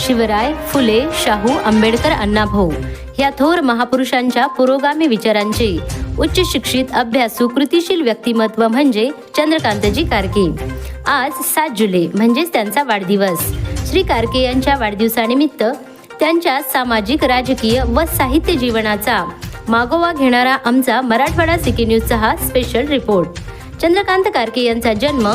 शिवराय फुले शाहू आंबेडकर अण्णाभाऊ या थोर महापुरुषांच्या पुरोगामी विचारांचे उच्च शिक्षित अभ्यासू कृतिशील व्यक्तिमत्व म्हणजे चंद्रकांतजी कारके. आज सात जुलै म्हणजेच त्यांचा वाढदिवस. श्री कारके यांच्या वाढदिवसानिमित्त त्यांच्या सामाजिक राजकीय व साहित्य जीवनाचा मागोवा घेणारा आमचा मराठवाडा सिटी न्यूजचा हा स्पेशल रिपोर्ट चंद्रकांत कारके यांचा जन्म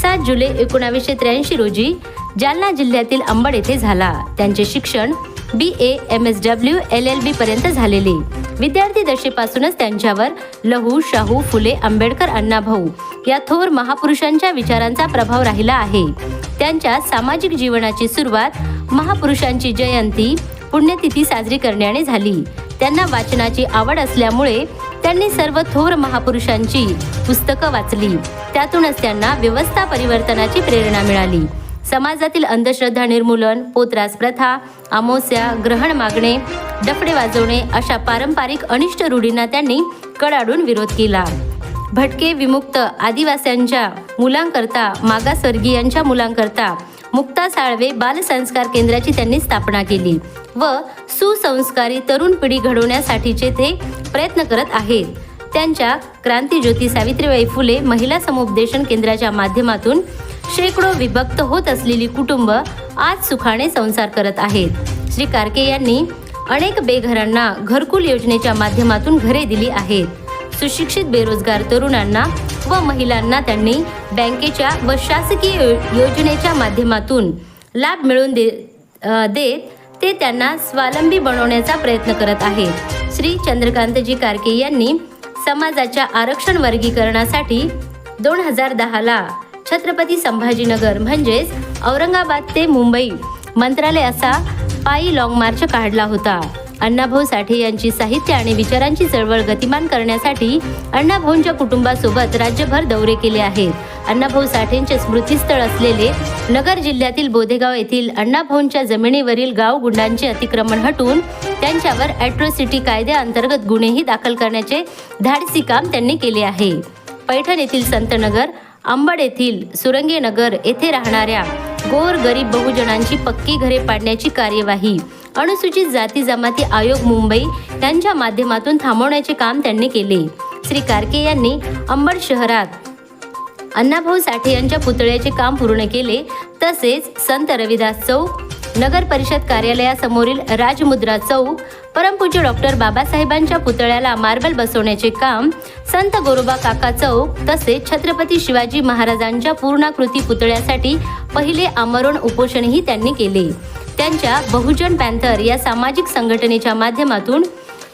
सात जुलै एकोणावीसशे त्र्याऐंशी रोजी जालना जिल्ह्यातील अंबड येथे झाला. त्यांचे शिक्षण B A M S W L L B पर्यंत झालेले. विद्यार्थी दशेपासूनच त्यांच्यावर लहू शाहू फुले आंबेडकर अण्णाभाऊ या थोर महापुरुषांच्या विचारांचा प्रभाव राहिला आहे. त्यांच्या सामाजिक जीवनाची सुरुवात महापुरुषांची जयंती पुण्यतिथी साजरी करण्याने झाली. त्यांना वाचनाची आवड असल्यामुळे त्यांनी सर्व थोर महापुरुषांची पुस्तकं वाचली. त्यातूनच त्यांना व्यवस्था परिवर्तनाची प्रेरणा मिळाली. समाजातील अंधश्रद्धा निर्मूलन पोत्रास प्रथा अमावस्या ग्रहण मागणे डफडे वाजवणे अशा पारंपरिक अनिष्ट रूढींना त्यांनी कडाडून विरोध केला. भटके विमुक्त आदिवास्यांच्या मुलांकरता मागासवर्गीयांच्या मुलांकरता मुक्ता साळवे बालसंस्कार केंद्राची त्यांनी स्थापना केली व सुसंस्कारी तरुण पिढी घडवण्यासाठीचे ते प्रयत्न करत आहेत. त्यांच्या क्रांतीज्योती सावित्रीबाई फुले महिला समुपदेशन केंद्राच्या माध्यमातून शेकडो विभक्त होत असलेली कुटुंब आज सुखाने संसार करत आहेत. श्री कारके यांनी अनेक बेघरांना घरकुल योजनेच्या माध्यमातून घरे दिली आहेत. सुशिक्षित बेरोजगार तरुणांना व महिलांना त्यांनी बँकेच्या व शासकीय योजनेच्या माध्यमातून लाभ मिळवून दे देत ते त्यांना स्वावलंबी बनवण्याचा प्रयत्न करत आहेत. श्री चंद्रकांतजी कारके यांनी समाजाच्या आरक्षण वर्गीकरणासाठी दोन हजार दहाला छत्रपती संभाजीनगर म्हणजेच औरंगाबाद ते मुंबई. मंत्रालय असा पायी लाँग मार्च काढला होता. अण्णाभाऊ साठे यांची साहित्य आणि विचारांची चळवळ गतिमान करण्यासाठी अण्णाभाऊंच्या कुटुंबासोबत राज्यभर दौरे केले आहेत. अण्णाभाऊ साठेंचे स्मृतीस्थळ असलेले नगर जिल्ह्यातील बोधेगाव येथील अण्णाभाऊंच्या जमिनीवरील गाव गुंडांचे अतिक्रमण हटवून त्यांच्यावर ॲट्रोसिटी कायद्याअंतर्गत गुन्हेही दाखल करण्याचे धाडसी काम त्यांनी केले आहे. पैठण येथील संतनगर अंबड येथील सुरंगे नगर येथे राहणाऱ्या गोर गरीब बहुजनांची पक्की घरे पाडण्याची कार्यवाही अनुसूचित जाती जमाती आयोग मुंबई यांच्या माध्यमातून थांबवण्याचे काम त्यांनी केले. श्री कारके यांनी अंबड शहरात अण्णाभाऊ साठे यांच्या पुतळ्याचे काम पूर्ण केले. तसेच संत रविदास चौक नगर परिषद कार्यालयासमोरील राजमुद्रा चौक परमपूज्य डॉक्टर बाबासाहेबांच्या पुतळ्याला मार्बल बसवण्याचे काम संत गोरोबा काका चौक तसेच छत्रपती शिवाजी महाराजांच्या पूर्णाकृती पुतळ्यासाठी पहिले आमरण उपोषणही त्यांनी केले. त्यांच्या बहुजन पॅन्थर या सामाजिक संघटनेच्या माध्यमातून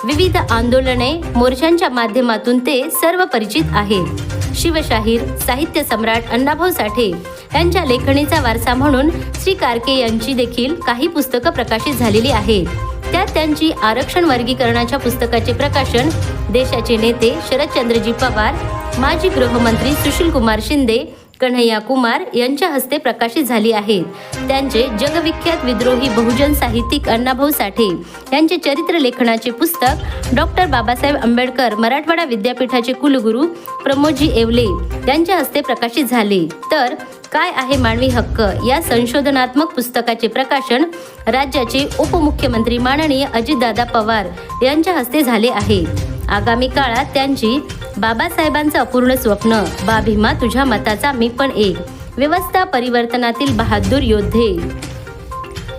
विविध आंदोलने मोर्चांच्या माध्यमातून ते सर्व परिचित आहेत. शिवशाहीर साहित्य सम्राट अण्णाभाऊ साठे यांच्या लेखणीचा वारसा म्हणून श्री कारके यांची देखील काही पुस्तकं प्रकाशित झालेली आहेत. त्यात त्यांची आरक्षण वर्गीकरणाच्या पुस्तकाचे प्रकाशन देशाचे नेते शरदचंद्रजी पवार माजी गृहमंत्री सुशील कुमार शिंदे कन्हैया कुमार यांच्या हस्ते प्रकाशित झाली आहेत. त्यांचे जगविख्यात विद्रोही बहुजन साहित्यिक अण्णाभाऊ साठे यांचे चरित्र लेखनाचे पुस्तक डॉक्टर बाबासाहेब आंबेडकर मराठवाडा विद्यापीठाचे कुलगुरू प्रमोदजी येवले यांच्या हस्ते प्रकाशित झाले. तर काय आहे मानवी हक्क? या संशोधनात्मक पुस्तकाचे प्रकाशन राज्याचे उपमुख्यमंत्री माननीय अजितदादा पवार यांच्या हस्ते झाले आहे. आगामी काळात त्यांची बाबासाहेबांचं अपूर्ण स्वप्न बा भीमा तुझ्या मताचा मी पण एक. व्यवस्था परिवर्तनातील बहादूर योद्धे.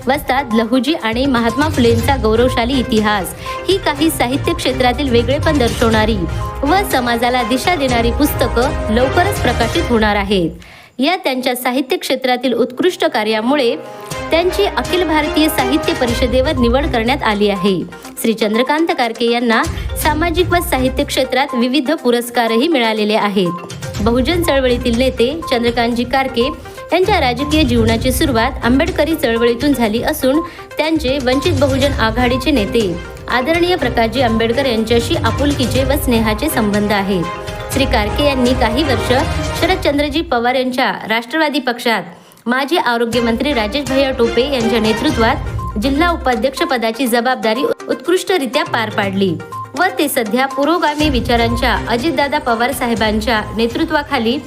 वस्ताद लहुजी आणि महात्मा फुलेंचा गौरवशाली इतिहास. ही काही साहित्य क्षेत्रातील वेगळेपण दर्शवणारी व समाजाला दिशा देणारी पुस्तकं लवकरच प्रकाशित होणार आहेत. या त्यांच्या साहित्य क्षेत्रातील उत्कृष्ट कार्यामुळे त्यांची अखिल भारतीय साहित्य परिषदेवर निवड करण्यात आली आहे. श्री चंद्रकांत कारके यांना सामाजिक व साहित्य क्षेत्रात विविध पुरस्कारही मिळालेले आहेत. बहुजन चळवळीतील नेते चंद्रकांतजी कारके त्यांच्या राजकीय जीवनाची सुरुवात आंबेडकरी चळवळीतून झाली असून त्यांचे वंचित बहुजन आघाडीचे नेते आदरणीय प्रकाशजी आंबेडकर यांच्याशी आपुलकीचे व स्नेहाचे संबंध आहेत. श्री कारके यांनी काही वर्ष शरदचंद्रजी पवार यांच्या राष्ट्रवादी पक्षात माजी आरोग्यमंत्री राजेश भैया टोपे यांच्या नेतृत्वात जिल्हा उपाध्यक्ष पदाची जबाबदारी उत्कृष्टरित्या पार पाडली व ते सध्या पुरोगामी विचारांच्या अजितदादा पवार साहेबांच्या नेतृत्वाखाली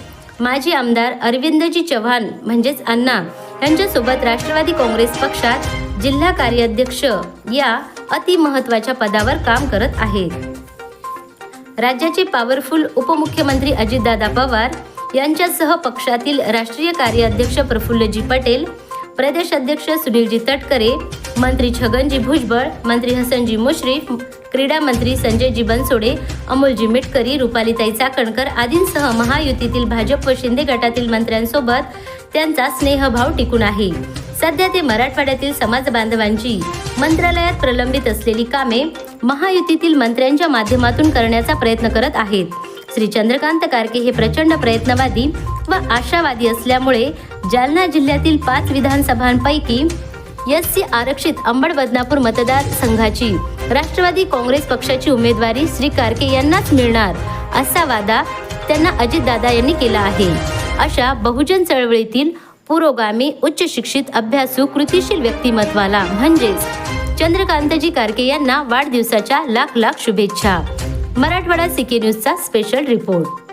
माजी आमदार अरविंदजी चव्हाण म्हणजेच अण्णा यांच्यासोबत राष्ट्रवादी काँग्रेस पक्षात जिल्हा कार्याध्यक्ष या अतिमहत्वाच्या पदावर काम करत आहेत. राज्याचे पॉवरफुल उपमुख्यमंत्री अजितदादा पवार यांच्यासह पक्षातील राष्ट्रीय कार्याध्यक्ष प्रफुल्लजी पटेल प्रदेश अध्यक्ष सुनीलजी तटकरे मंत्री छगनजी भुजबळ मंत्री हसनजी मुश्रीफ क्रीडा मंत्री संजयजी बनसोडे अमोलजी मिटकरी रुपालीताई चाकणकर आदींसह महायुतीतील भाजप व शिंदे गटातील मंत्र्यांसोबत त्यांचा स्नेहभाव टिकून आहे. सध्या ते मराठवाड्यातील समाज बांधवांची मंत्रालयात प्रलंबित असलेली कामे महायुतीतील मंत्र्यांच्या माध्यमातून करण्याचा प्रयत्न करत आहेत. श्री चंद्रकांत कारके हे प्रचंड प्रयत्नवादी व आशावादी असल्यामुळे जालना जिल्ह्यातील पाच विधानसभांपैकी एस सी आरक्षित अंबड बदनापूर मतदारसंघाची राष्ट्रवादी काँग्रेस पक्षाची उमेदवारी श्री कारके यांनाच मिळणार असा वादा त्यांना अजितदादा यांनी केला आहे. अशा बहुजन चळवळीतील पुरोगामी उच्च शिक्षित अभ्यासू कृतिशील व्यक्तिमत्वाला म्हणजेच चंद्रकांतजी कारके यांना वाढदिवसाच्या लाख लाख शुभेच्छा. मराठवाडा सिके न्यूजचा स्पेशल रिपोर्ट.